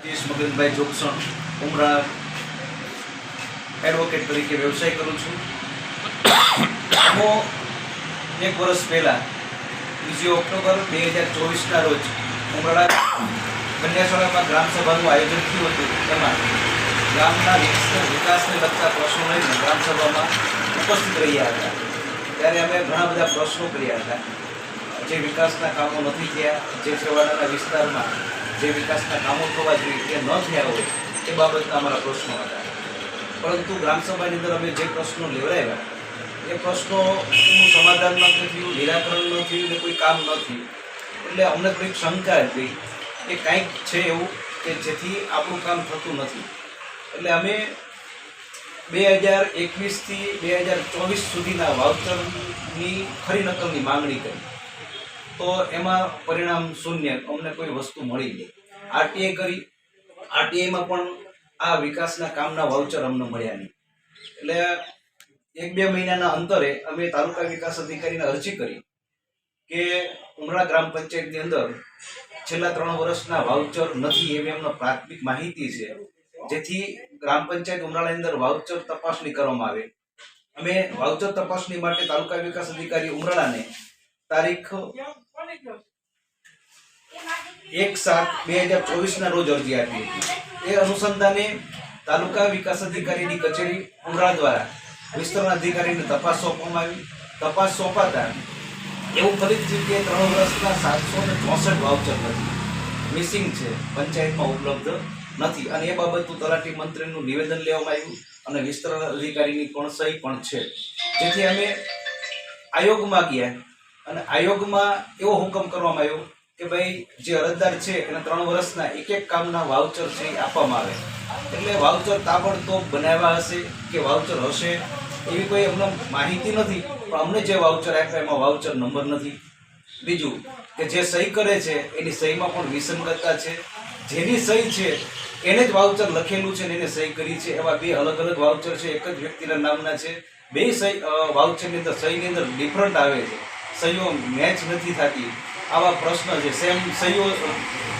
Satish Maganbhai Jogsan, Umra advocate તરીકે વ્યવસાય કરું છું. હું એક વર્ષ પહેલાં, બીજી ઓક્ટોબર બે હજાર ચોવીસના રોજ ઉમરાળા કન્યાશાળામાં ગ્રામસભાનું આયોજન થયું હતું. તેમાં ગામના વિકાસને લગતા પ્રશ્નો લઈને ગ્રામસભામાં ઉપસ્થિત રહ્યા હતા. ત્યારે અમે ઘણા બધા પ્રશ્નો કર્યા હતા. જે વિકાસના કામો નથી થયા, જે છેવાડાના વિસ્તારમાં જે વિકાસના કામો થવા જોઈએ એ ન થયા હોય એ બાબતના અમારા પ્રશ્નો હતા. પરંતુ ગ્રામસભાની અંદર અમે જે પ્રશ્નો લેવડાવ્યા, એ પ્રશ્નોનું સમાધાન ન થયું, નિરાકરણ ન થયું ને કોઈ કામ ન થયું. એટલે અમને કોઈક શંકા હતી કે કાંઈક છે એવું કે જેથી આપણું કામ થતું નથી. એટલે અમે બે હજાર એકવીસથી બે હજાર ચોવીસ સુધીના વાવચરની ખરી નકલની માંગણી કરી. તો એમાં પરિણામ શૂન્ય, અમને કોઈ વસ્તુ મળી નહીં. આરટીઆઈ કરી આરટીઆઈમાં પણ આ વિકાસના કામના વાઉચર અમને મળ્યા નહીં. એટલે એક બે મહિનાના અંતરે અમે તાલુકા વિકાસ અધિકારીને અરજી કરી કે ઉમરા ગ્રામ પંચાયતની અંદર છેલ્લા ત્રણ વર્ષના વાઉચર નથી એવી અમને પ્રાથમિક માહિતી છે, જેથી ગ્રામ પંચાયત ઉમરાળાની અંદર વાઉચર તપાસણી કરવામાં આવે. અમે વાઉચર તપાસણી માટે તાલુકા વિકાસ અધિકારી ઉમરાળાને તારીખ એક સાત બે હજાર ચોવીસના રોજ અરજી આપી હતી. એ અનુસંધાને તાલુકા વિકાસ અધિકારીની કચેરી ઉમરા દ્વારા વિસ્તરણ અધિકારીને તપાસ સોંપવામાં આવી. તપાસ સોંપાતા એવું ફરીથી ત્રણ વર્ષના સાતસો ને ચોસઠ વાઉચર નથી. મિસિંગ છે. પંચાયતમાં ઉપલબ્ધ નથી. અને એ બાબતનું તલાટી મંત્રીનું નિવેદન લેવામાં આવ્યું અને વિસ્તરણ અધિકારીની પણ સહી પણ છે. જેથી અમે આયોગમાં ગયા અને આયોગમાં એવો હુકમ કરવામાં આવ્યો કે ભાઈ જે અરજદાર છે એને ત્રણ વર્ષના એક એક કામના વાઉચર છે એ આપવામાં આવે. એટલે વાઉચર તાબડતોબ બનાવ્યા હશે કે વાઉચર હશે, એવી કોઈ અમને માહિતી નથી. પણ અમને જે વાઉચર આપ્યા એમાં વાઉચર નંબર નથી. બીજું કે જે સહી કરે છે, એની સહીમાં પણ વિસંગતતા છે. જેની સહી છે, એને જ વાઉચર લખેલું છે ને એને સહી કરી છે. એવા બે અલગ અલગ વાઉચર છે. એક જ વ્યક્તિના નામના છે. બે સહી વાઉચરની અંદર સહીની અંદર ડિફરન્ટ આવે છે. સહીઓ મેચ નથી થતી. આવા પ્રશ્ન છે. સેમ સહીઓ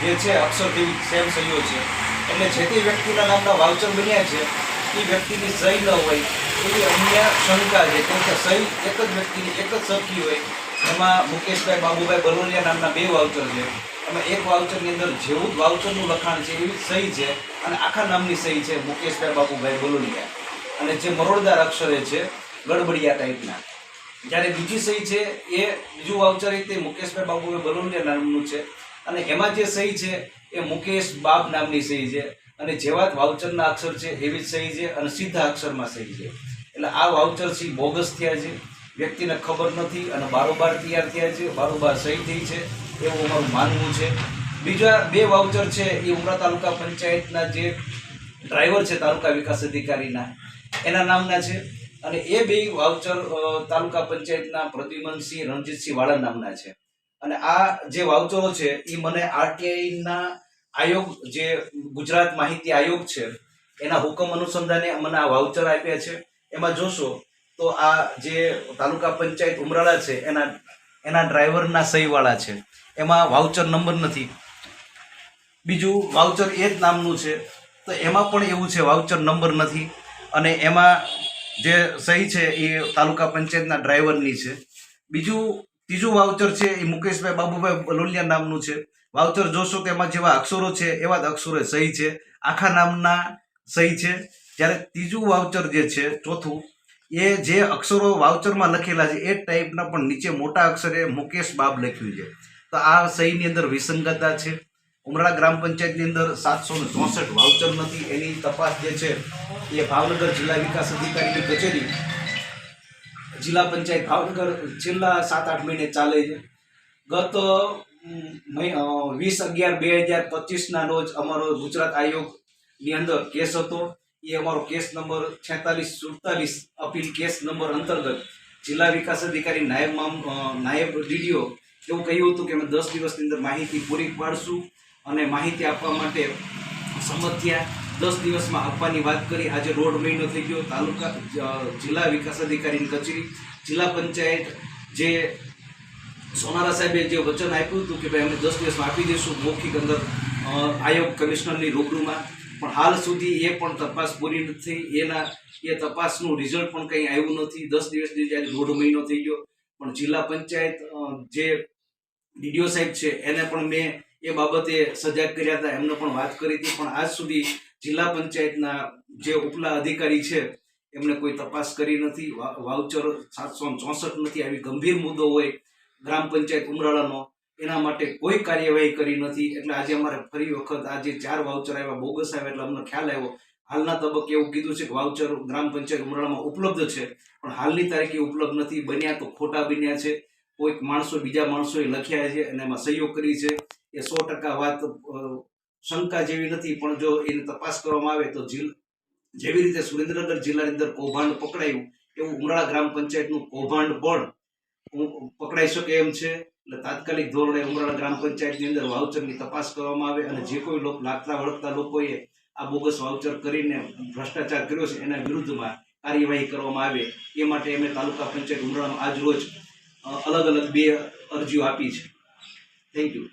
જે છે, અક્ષર જેવી સેમ સહીઓ છે. એટલે જે તે વ્યક્તિના નામના વાઉચર બન્યા છે, એ વ્યક્તિની સહી ન હોય, એવી અન્ય શંકા છે. કેમ કે સહી એક જ વ્યક્તિની એક જ સરખી હોય. એમાં મુકેશભાઈ બાબુભાઈ બરોલિયા નામના બે વાઉચર છે. એમાં એક વાઉચરની અંદર જેવું જ વાઉચરનું લખાણ છે, એવી સહી છે અને આખા નામની સહી છે મુકેશભાઈ બાબુભાઈ બરોલિયા. અને જે મરોડદાર અક્ષરે છે, ગડબડિયા ટાઈપના જ્યારે બીજી સહી છે એ બીજું વાઉચર તે મુકેશભાઈ બાબુભાઈ બરોલિયા નામનું છે. અને એમાં જે સહી છે એ મુકેશ બાબ નામની સહી છે. અને જેવા જ વાઉચરના અક્ષર છે એવી જ સહી છે અને સીધા અક્ષરમાં સહી છે. એટલે આ વાઉચર સી બોગસ થયા છે. વ્યક્તિને ખબર નથી અને બારોબાર તૈયાર થયા છે. બારોબાર સહી થઈ છે એવું અમારું માનવું છે. બીજા બે વાઉચર છે એ ઉમરા તાલુકા પંચાયતના જે ડ્રાઈવર છે તાલુકા વિકાસ અધિકારીના. એના નામના છે. અને એ બે વાવચર તાલુકા પંચાયતના પ્રદ્યુમનસિંહ રણજીતસિંહ વાળા નામના છે. અને આ જે વાઉચરો છે એ મને આરટીઆઈના આયોગ, જે ગુજરાત માહિતી આયોગ છે, એના હુકમ અનુસંધાને મને આ વાઉચર આપ્યા છે. એમાં જોશો તો આ જે તાલુકા પંચાયત ઉમરાળા છે, એના એના ડ્રાઈવરના સહીવાળા છે. એમાં વાઉચર નંબર નથી. બીજું વાઉચર એ જ નામનું છે. તો એમાં પણ એવું છે, વાઉચર નંબર નથી. અને એમાં જે સહી છે એ તાલુકા પંચાયતના ડ્રાઈવરની છે. બીજું, ત્રીજું વાઉચર છે એ મુકેશભાઈ, બાબુભાઈ બલોલિયા નામનું છે. વાઉચર જોશો તેમાં જેવા અક્ષરો છે, એવા જ અક્ષરો સહી છે. આખા નામના સહી છે. જ્યારે ત્રીજું વાઉચર જે છે, ચોથું, એ જે અક્ષરો વાઉચરમાં લખેલા છે, એ ટાઈપના પણ નીચે મોટા અક્ષરે મુકેશ બાબ લખ્યું છે. તો આ સહીની અંદર વિસંગતતા છે. ઉમરા ગ્રામ પંચાયતની અંદર સાતસો ને ચોસઠ વાઉચર નથી. એની તપાસ જે છે, એ ભાવનગર જિલ્લા વિકાસ અધિકારીની કચેરી. જિલ્લા પંચાયત ભાવનગર છેલ્લા સાત આઠ મહિને ચાલે છે. ગત વીસ અગિયાર બે હજાર પચીસના રોજ અમારો ગુજરાત આયોગની અંદર કેસ હતો. એ અમારો કેસ નંબર છેતાલીસ સુડતાલીસ અપીલ કેસ નંબર અંતર્ગત જિલ્લા વિકાસ અધિકારી નાયબ મામ નાયબ ડીડીઓ એવું કહ્યું હતું કે અમે દસ દિવસની અંદર માહિતી પૂરી પાડશું. અને માહિતી આપવા માટે સમધ્યા દસ દિવસમાં આપવાની વાત કરી. આજે રોડ મહિનો થઈ ગયો. તાલુકા જિલ્લા વિકાસ અધિકારીની કચેરી. જિલ્લા પંચાયત જે સોનારા સાહેબે જે વચન આપ્યું હતું કે ભાઈ અમે દસ દિવસમાં આપી દઈશું મૌખિક અંદર આયોગ કમિશનરની રૂબરૂમાં. પણ હાલ સુધી એ પણ તપાસ પૂરી નથી એના, એ તપાસનું રિઝલ્ટ પણ કંઈ આવ્યું નથી. દસ દિવસની આજે દોઢ મહિનો થઈ ગયો. પણ જિલ્લા પંચાયત જે ડીડીઓ સાહેબ છે, એને પણ મેં એ બાબતે સજાગ કર્યા હતા. એમને પણ વાત કરી હતી. પણ આજ સુધી જિલ્લા પંચાયતના જે ઉપલા અધિકારી છે એમણે કોઈ તપાસ કરી નથી. વાઉચર સાતસો ચોસઠ નથી. આવી ગંભીર મુદ્દો હોય ગ્રામ પંચાયત ઉમરાળાનો, એના માટે કોઈ કાર્યવાહી કરી નથી. એટલે આજે અમારે ફરી વખત આજે ચાર વાઉચર આવ્યા, બોગસ આવ્યા, એટલે અમને ખ્યાલ આવ્યો. હાલના તબક્કે એવું કીધું છે કે વાઉચર ગ્રામ પંચાયત ઉમરાળામાં ઉપલબ્ધ છે. પણ હાલની તારીખે ઉપલબ્ધ નથી. બન્યા તો ખોટા બન્યા છે. કોઈક માણસો બીજા માણસોએ લખ્યા છે અને એમાં સહયોગ કરી છે. એ સો ટકા વાત શંકા જેવી નથી, પણ જો એની તપાસ કરવામાં આવે તો જેવી રીતે સુરેન્દ્રનગર જિલ્લાની અંદર કૌભાંડ પકડાયું, એવું ઉમરાળા ગ્રામ પંચાયતનું કૌભાંડ પણ પકડાઈ શકે એમ છે. એટલે તાત્કાલિક ધોરણે ઉમરાળા ગ્રામ પંચાયતની અંદર વાઉચરની તપાસ કરવામાં આવે અને જે કોઈ લોકો લાગતા વળગતા લોકોએ આ બોગસ વાઉચર કરીને ભ્રષ્ટાચાર કર્યો છે, એના વિરુદ્ધમાં કાર્યવાહી કરવામાં આવે. એ માટે અમે તાલુકા પંચાયત ઉમરાળામાં આજ રોજ અલગ અલગ બે અરજીઓ આપી છે. Thank you